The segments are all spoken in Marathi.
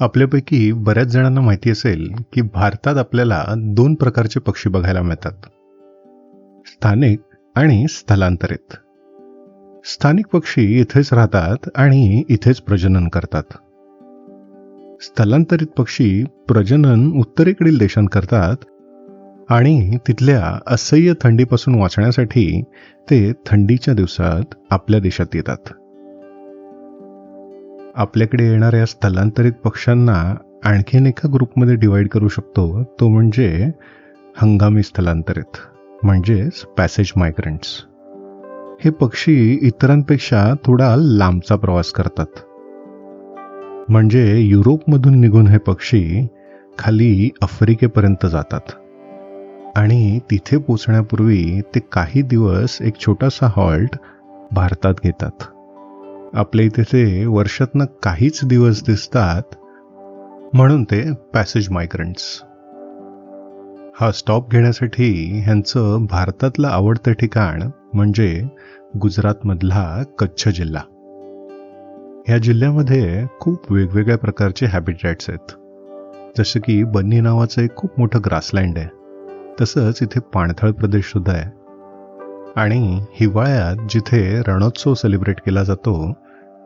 आपल्यापैकी बऱ्याच जणांना माहिती असेल की भारतात आपल्याला दोन प्रकारचे पक्षी बघायला मिळतात. स्थानिक आणि स्थलांतरित. स्थानिक पक्षी इथेच राहतात आणि इथेच प्रजनन करतात. स्थलांतरित पक्षी प्रजनन उत्तरेकडील देशांत करतात आणि तिथल्या असह्य थंडीपासून वाचण्यासाठी ते थंडीच्या दिवसात आपल्या देशात येतात. आपल्याकडे येणाऱ्या स्थलांतरित पक्ष्यांना आणखीन एका ग्रुपमध्ये डिवाईड करू शकतो. तो म्हणजे हंगामी स्थलांतरित म्हणजेच पॅसेज मायग्रंट्स. हे पक्षी इतरांपेक्षा थोडा लांबचा प्रवास करतात. म्हणजे युरोपमधून निघून हे पक्षी खाली आफ्रिकेपर्यंत जातात. आणि तिथे पोचण्यापूर्वी ते काही दिवस एक छोटासा हॉल्ट भारतात घेतात. आपल्या इथे ते वर्षातनं काहीच दिवस दिसतात म्हणून ते पॅसेज मायग्रंट्स हा स्टॉप घेण्यासाठी ह्यांचं भारतातलं आवडतं ठिकाण म्हणजे गुजरातमधला कच्छ जिल्हा. ह्या जिल्ह्यामध्ये खूप वेगवेगळ्या प्रकारचे हॅबिटॅट्स आहेत. जसं की बन्नी नावाचं एक खूप मोठं ग्रासलँड आहे. तसंच इथे पाणथळ प्रदेश सुद्धा आहे. आणि हिवाळ्यात जिथे रणोत्सव सेलिब्रेट केला जातो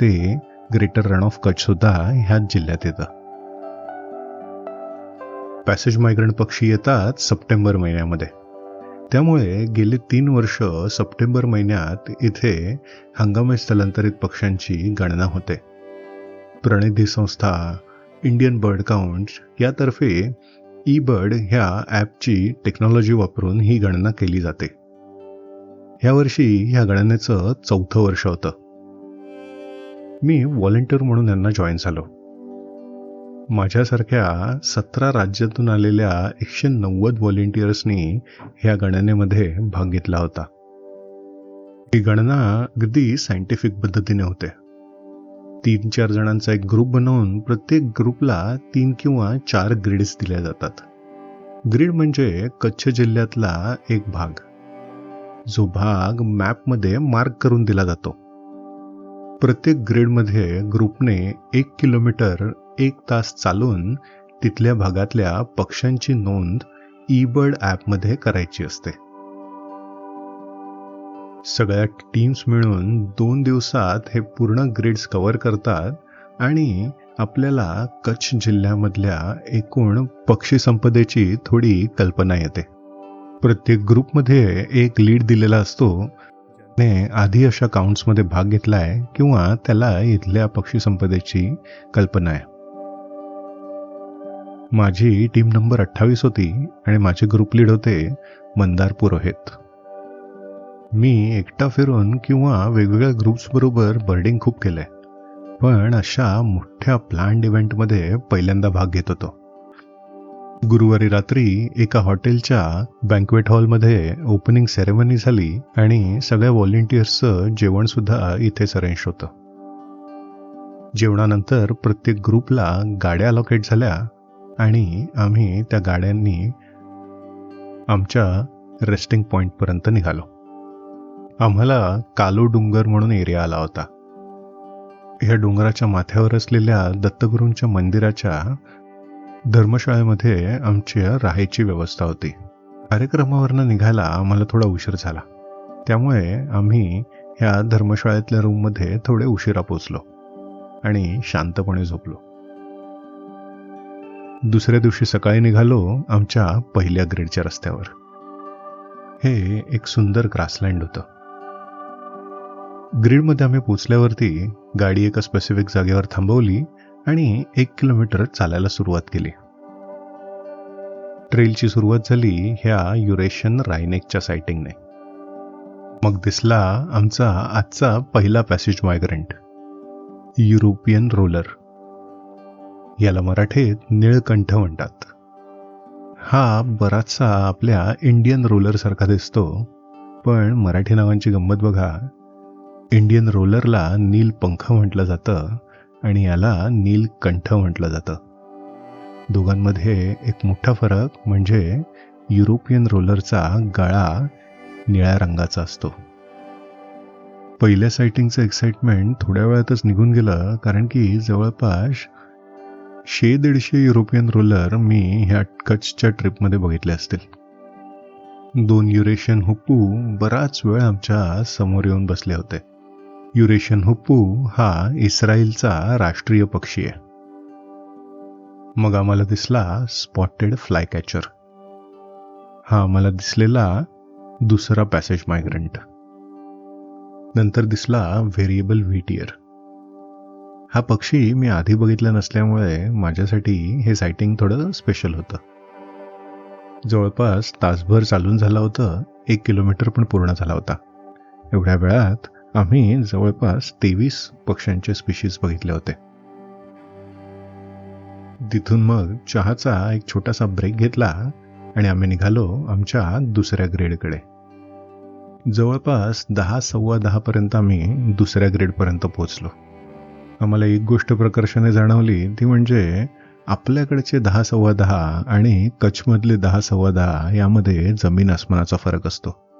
ते ग्रेटर रण ऑफ कच्छ सुद्धा ह्याच जिल्ह्यात येतं. पॅसेज मायग्रंट पक्षी येतात सप्टेंबर महिन्यामध्ये. त्यामुळे गेले तीन वर्ष सप्टेंबर महिन्यात इथे हंगामी स्थलांतरित पक्ष्यांची गणना होते. प्रणिधी संस्था इंडियन बर्ड काउंट यातर्फे ई बर्ड ह्या ॲपची टेक्नॉलॉजी वापरून ही गणना केली जाते. ह्यावर्षी ह्या गणनेचं चौथं वर्ष होतं. मी व्हॉलेंटिअर म्हणून यांना जॉईन झालो. माझ्यासारख्या सतरा राज्यातून आलेल्या एकशे नव्वद व्हॉलेंटियर्सनी ह्या गणनेमध्ये भाग घेतला होता. ही गणना अगदी सायंटिफिक पद्धतीने होते. तीन चार जणांचा एक ग्रुप बनवून प्रत्येक ग्रुपला तीन किंवा चार ग्रिड्स दिल्या जातात. ग्रिड म्हणजे कच्छ जिल्ह्यातला एक भाग. जो भाग मॅपमध्ये मार्क करून दिला जातो. प्रत्येक ग्रेडमध्ये ग्रुपने एक किलोमीटर एक तास चालून तिथल्या भागातल्या पक्ष्यांची नोंद ई बर्ड ॲपमध्ये करायची असते. सगळ्या टीम्स मिळून दोन दिवसात हे पूर्ण ग्रिड्स कव्हर करतात आणि आपल्याला कच्छ जिल्ह्यामधल्या एकूण पक्षी संपदेची थोडी कल्पना येते. प्रत्येक ग्रुपमध्ये एक लीड दिलेला असतो ने आधी अशा काउंट्समध्ये भाग घेतलाय किंवा त्याला इथल्या पक्षी संपदेची कल्पना आहे. माझी टीम नंबर अठ्ठावीस होती आणि माझे ग्रुप लीड होते मंदार पुरोहित मी एकटा फिरून किंवा वेगवेगळ्या ग्रुप्स बरोबर बर्डिंग खूप केलंय. पण अशा मोठ्या प्लॅन्ड इव्हेंटमध्ये पहिल्यांदा भाग घेत होतो. गुरुवारी रात्री एका हॉटेलच्या बँकवेट हॉलमध्ये ओपनिंग सेरेमनी झाली आणि सगळ्या व्हॉलेंटियर्सचं जेवण सुद्धा इथेच अरेंज होतं. जेवणानंतर प्रत्येक ग्रुपला गाड्या अलॉकेट झाल्या आणि आम्ही त्या गाड्यांनी आमच्या रेस्टिंग पॉईंटपर्यंत निघालो. आम्हाला कालो डोंगर म्हणून एरिया आला होता. ह्या डोंगराच्या माथ्यावर असलेल्या दत्तगुरूंच्या मंदिराच्या धर्मशाळेमध्ये आमची राहायची व्यवस्था होती. कार्यक्रमावरनं निघायला आम्हाला थोडा उशीर झाला. त्यामुळे आम्ही ह्या धर्मशाळेतल्या रूममध्ये थोडे उशिरा पोचलो आणि शांतपणे झोपलो. दुसऱ्या दिवशी सकाळी निघालो आमच्या पहिल्या ग्रेडच्या रस्त्यावर. हे एक सुंदर ग्रासलँड होतं. ग्रीडमध्ये आम्ही पोचल्यावरती गाडी एका स्पेसिफिक जागेवर थांबवली आणि एक किलोमीटर चालायला सुरुवात केली. ट्रेलची सुरुवात झाली ह्या युरेशियन रायनेकच्या सायटिंगने मग दिसला आमचा आजचा पहिला पॅसेज मायग्रंट युरोपियन रोलर याला मराठीत निळकंठ म्हणतात. हा बराचसा आपल्या इंडियन रोलर सारखा दिसतो पण मराठी नावांची गंमत बघा. इंडियन रोलरला नीलपंख म्हटलं जातं. आणि याला नीलकंठ म्हटलं जातं. दोघांमध्ये एक मोठा फरक म्हणजे युरोपियन रोलरचा गळा निळ्या रंगाचा असतो. पहिल्या सायटिंगचं एक्साइटमेंट थोड्या वेळातच निघून गेलं कारण की जवळपास शे दीडशे युरोपियन रोलर मी ह्या कच्छच्या ट्रिपमध्ये बघितले असतील. दोन युरेशियन हुप्पू बराच वेळ आमच्यासमोर येऊन बसले होते. युरेशन हुप्पू हा इस्रायलचा राष्ट्रीय पक्षी आहे. मग आम्हाला दिसला स्पॉटेड फ्लाय कॅचर हा आम्हाला दिसलेला दुसरा पॅसेज मायग्रंट नंतर दिसला व्हेरिएबल व्हीटियर हा पक्षी मी आधी बघितला नसल्यामुळे माझ्यासाठी हे सायटिंग थोडं स्पेशल होतं. जवळपास तासभर चालून झालं होतं एक किलोमीटर पण पूर्ण झाला होता. एवढ्या वेळात आम्ही जवळपास तेवीस पक्ष्यांचे स्पीशीज बघितले होते. तिथून मग चहाचा एक छोटासा ब्रेक घेतला आणि आम्ही निघालो आमच्या दुसऱ्या ग्रेडकडे जवळपास दहा सव्वा दहापर्यंत आम्ही दुसऱ्या ग्रेडपर्यंत पोहोचलो. आम्हाला एक गोष्ट प्रकर्षाने जाणवली ती म्हणजे आपल्याकडचे दहा सव्वा दहा आणि कच्छमधले दहा सव्वा दहा यामध्ये जमीन आसमानाचा फरक असतो.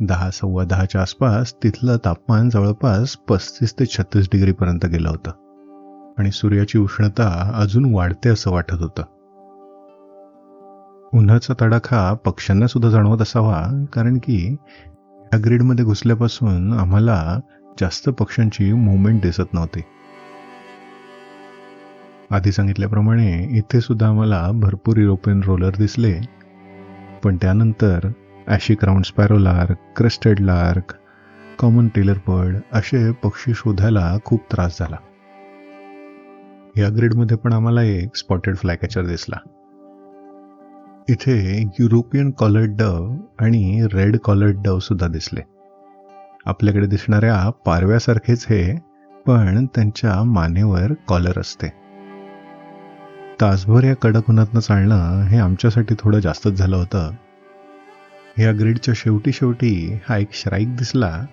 दहा सव्वा दहाच्या आसपास तिथलं तापमान जवळपास पस्तीस ते छत्तीस डिग्रीपर्यंत गेलं होतं. आणि सूर्याची उष्णता अजून वाढते असं वाटत होतं. उन्हाचा तडाखा पक्ष्यांना सुद्धा जाणवत असावा कारण की या ग्रीडमध्ये घुसल्यापासून आम्हाला जास्त पक्ष्यांची मुवमेंट दिसत नव्हती. आधी सांगितल्याप्रमाणे इथे सुद्धा आम्हाला भरपूर युरोपियन रोलर दिसले पण त्यानंतर ashy crowned sparrow lark crested lark common tailor bird असे पक्षी शोधायला खूप त्रास झाला. या ग्रीडमध्ये पण आम्हाला एक स्पॉटेड फ्लायकॅचर दिसला. इथे युरोपियन कॉलर्ड डव आणि रेड कॉलर्ड डव सुद्धा दिसले. आपल्याकडे दिसणाऱ्या पारव्यासारखेच हे पण त्यांच्या मानेवर कॉलर असते. तासभर या कडक उन्हातनं चालणं हे आमच्यासाठी थोडं जास्तच झालं होतं. या ग्रीडच्या शेवटी शेवटी हा एक श्राईक दिसला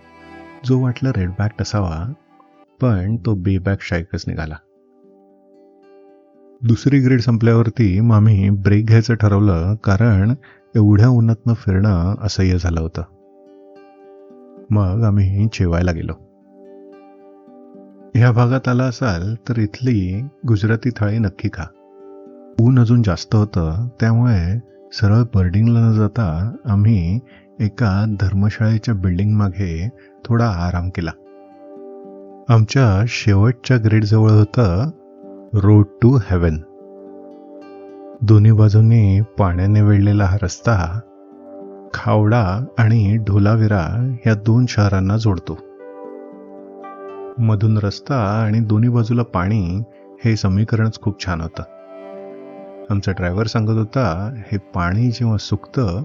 जो वाटला रेड असावा पण तो बेबॅक श्राईकच निघाला. दुसरी ग्रीड संपल्यावरती मग आम्ही ब्रेक घ्यायचं ठरवलं कारण एवढ्या उन्हातनं फिरणं असह्य झालं होतं. मग आम्ही जेवायला गेलो. ह्या भागात आला असाल तर इथली गुजराती थाळी नक्की खा. ऊन अजून जास्त होतं त्यामुळे सरळ बर्डिंगला न जाता आम्ही एका धर्मशाळेच्या बिल्डिंग मागे थोडा आराम केला. आमच्या शेवटच्या ग्रेडजवळ होतं रोड टू हेवन दोन्ही बाजूंनी पाण्याने वेढलेला हा रस्ता खावडा आणि ढोलाविरा या दोन शहरांना जोडतो. मधून रस्ता आणि दोन्ही बाजूला पाणी हे समीकरणच खूप छान होतं. आमचा ड्रायव्हर सांगत होता हे पाणी जेव्हा सुकतं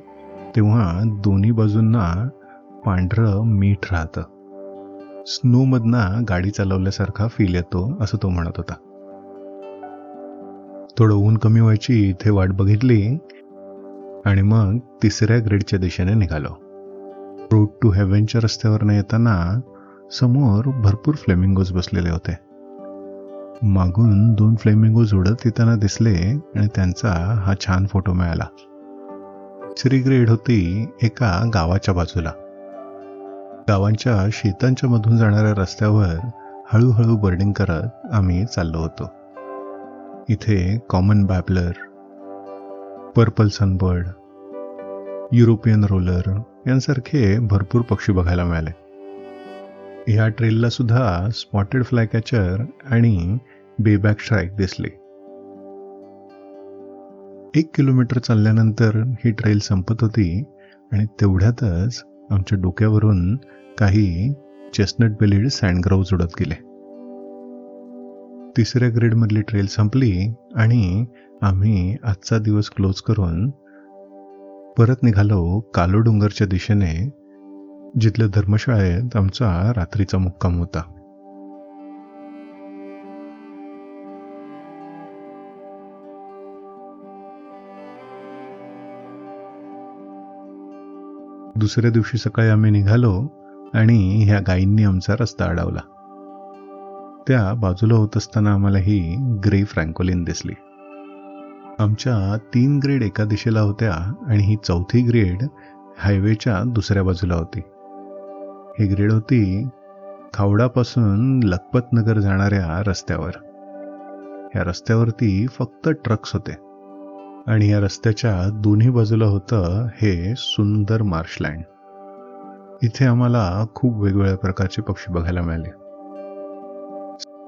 तेव्हा दोन्ही बाजूंना पांढरं मीठ राहतं. स्नोमधनं गाडी चालवल्यासारखा फील येतो असं तो म्हणत होता. थोडं ऊन कमी व्हायची इथे वाट बघितली आणि मग तिसऱ्या ग्रेडच्या दिशेने निघालो. रोड टू हेव्हनच्या रस्त्यावरनं येताना समोर भरपूर फ्लेमिंगोज बसलेले होते. मागून दोन फ्लेमिंगो जोडत येताना दिसले आणि त्यांचा हा छान फोटो मिळाला. तिसरी ग्रेड होती एका गावाच्या बाजूला. गावांच्या शेतांच्या मधून जाणाऱ्या रस्त्यावर हळूहळू बर्डिंग करत आम्ही चाललो होतो. इथे common babbler purple sunbird European roller यांसारखे भरपूर पक्षी बघायला मिळाले. ह्या ट्रेलला सुद्धा स्पॉटेड फ्लाय कॅचर आणि बेबॅक ट्रॅक दिसले. एक किलोमीटर चालल्यानंतर ही ट्रेल संपत होती आणि तेवढ्यातच आमच्या डोक्यावरून काही चेस्टनट बेलीड सँडग्राउज उडत गेले. तिसऱ्या ग्रेडमधली ट्रेल संपली आणि आम्ही आजचा दिवस क्लोज करून परत निघालो कालो डोंगरच्या दिशेने जिथल्या धर्मशाळेत आमचा रात्रीचा मुक्काम होता. दुसऱ्या दिवशी सकाळी आम्ही निघालो आणि ह्या गायींनी आमचा रस्ता अडवला. त्या बाजूला होत असताना आम्हाला ही ग्रे फ्रँकोलिन दिसली. आमच्या तीन ग्रेड एका दिशेला होत्या आणि ही चौथी ग्रेड हायवेच्या दुसऱ्या बाजूला होती. ही ग्रेड होती खावडापासून लखपत नगर जाणाऱ्या रस्त्यावर. या रस्त्यावरती फक्त ट्रक्स होते. आणि या रस्त्याच्या दोन्ही बाजूला होतं हे सुंदर मार्शलँड इथे आम्हाला खूप वेगवेगळ्या प्रकारचे पक्षी बघायला मिळाले.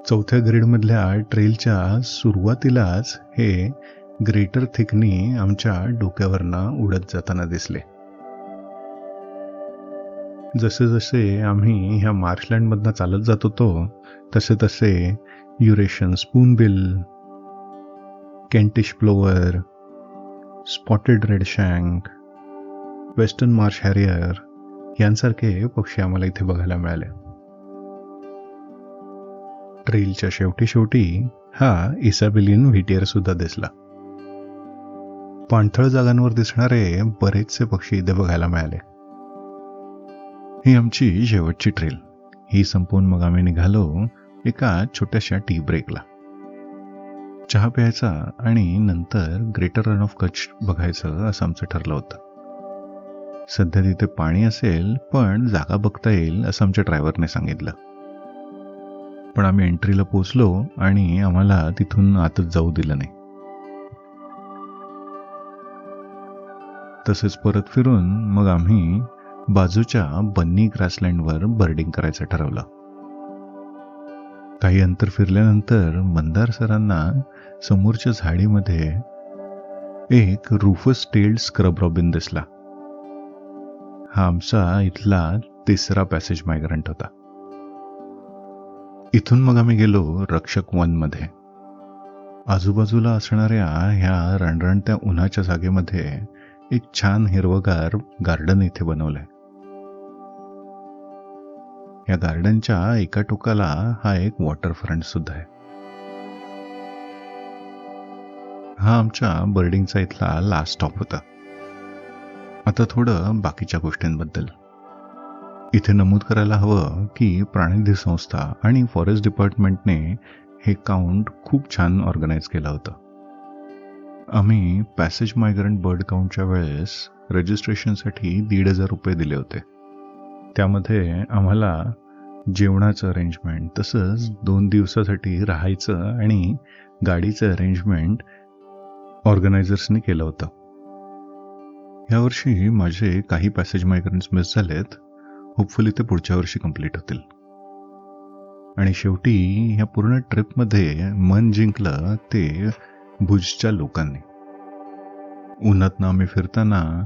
चौथ्या ग्रेडमधल्या ट्रेलच्या सुरुवातीलाच हे ग्रेटर थिकनी आमच्या डोक्यावरनं उडत जाताना दिसले. जसे जसे आम्ही ह्या मार्शलँडमधनं चालत जात होतो तसे तसे Eurasian spoonbill Kentish plover spotted redshank western marsh harrier यांसारखे पक्षी आम्हाला इथे बघायला मिळाले. ट्रेलच्या शेवटी शेवटी हा इसाबिलियन व्हिटियर सुद्धा दिसला. पाणथळ जागांवर दिसणारे बरेचसे पक्षी इथे बघायला मिळाले. ही आमची शेवटची ट्रेल ही संपवून मग आम्ही निघालो एका छोट्याशा टी ब्रेकला चहा प्यायचा आणि नंतर ग्रेटर रन ऑफ कच्छ बघायचं असं आमचं ठरलं होतं. सध्या तिथे पाणी असेल पण जागा बघता येईल असं आमच्या ड्रायव्हरने सांगितलं. पण आम्ही एंट्रीला पोचलो आणि आम्हाला तिथून आतच जाऊ दिलं नाही. तसेच परत फिरून मग आम्ही बाजूच्या बन्नी ग्रासलँडवर बर्डिंग करायचं ठरवलं. काही अंतर फिरल्यानंतर मंदार सरांना समोरच्या झाडीमध्ये एक रुफस टेल्ड स्क्रब रॉबिन दिसला. हा आमचा इथला तिसरा पॅसेज मायग्रंट होता. इथून मग आम्ही गेलो रक्षक वनमध्ये आजूबाजूला असणाऱ्या ह्या रणरणत्या उन्हाच्या जागेमध्ये एक छान हिरवगार गार्डन इथे बनवलंय. या गार्डनच्या एका टोकाला हा एक वॉटरफ्रंट सुद्धा आहे. हा आमच्या बर्डिंगचा इथला लास्ट स्टॉप होता. आता थोडं बाकीच्या गोष्टींबद्दल. इथे नमूद करायला हवं की प्राणिधी संस्था आणि फॉरेस्ट डिपार्टमेंटने हे काउंट खूप छान ऑर्गनाईज केलं होतं. आम्ही पॅसेज मायग्रंट बर्ड काउंटच्या वेळेस रजिस्ट्रेशनसाठी दीड हजार रुपये दिले होते. त्यामध्ये आम्हाला जेवणाचं अरेंजमेंट तसंच दोन दिवसासाठी राहायचं आणि गाडीचं अरेंजमेंट ऑर्गनायझर्सनी केलं होतं. यावर्षी माझे काही पॅसेज मायग्रंट्स मिस झालेत. होपफुली ते पुढच्या वर्षी कंप्लीट होतील. आणि शेवटी ह्या पूर्ण ट्रिपमध्ये मन जिंकलं ते भुजच्या लोकांनी. उन्हातनं आम्ही फिरताना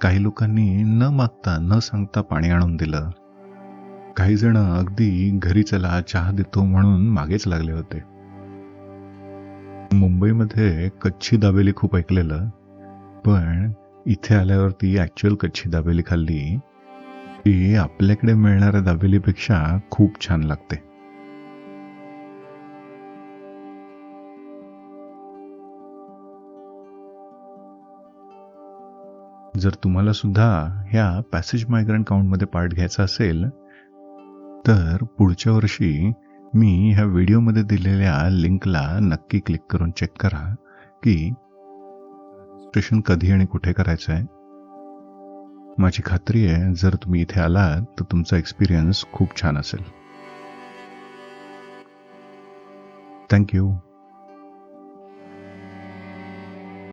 काही लोकांनी न मागता न सांगता पाणी आणून दिलं. काही जण अगदी घरी चला चहा देतो म्हणून मागेच लागले होते. मुंबईमध्ये कच्छी दाबेली खूप ऐकलेलं पण इथे आल्यावरती ॲक्च्युअल कच्छी दाबेली खाल्ली ती आपल्याकडे मिळणाऱ्या दाबेलीपेक्षा खूप छान लागते. जर तुम्हाला सुद्धा ह्या पॅसेज मायग्रंट काउंटमध्ये पार्ट घ्यायचा असेल तर पुढच्या वर्षी मी ह्या व्हिडिओमध्ये दिलेल्या लिंकला नक्की क्लिक करून चेक करा की रजिस्ट्रेशन कधी आणि कुठे करायचं आहे. माझी खात्री आहे जर तुम्ही इथे आलात तर तुमचा एक्सपिरियन्स खूप छान असेल. थँक्यू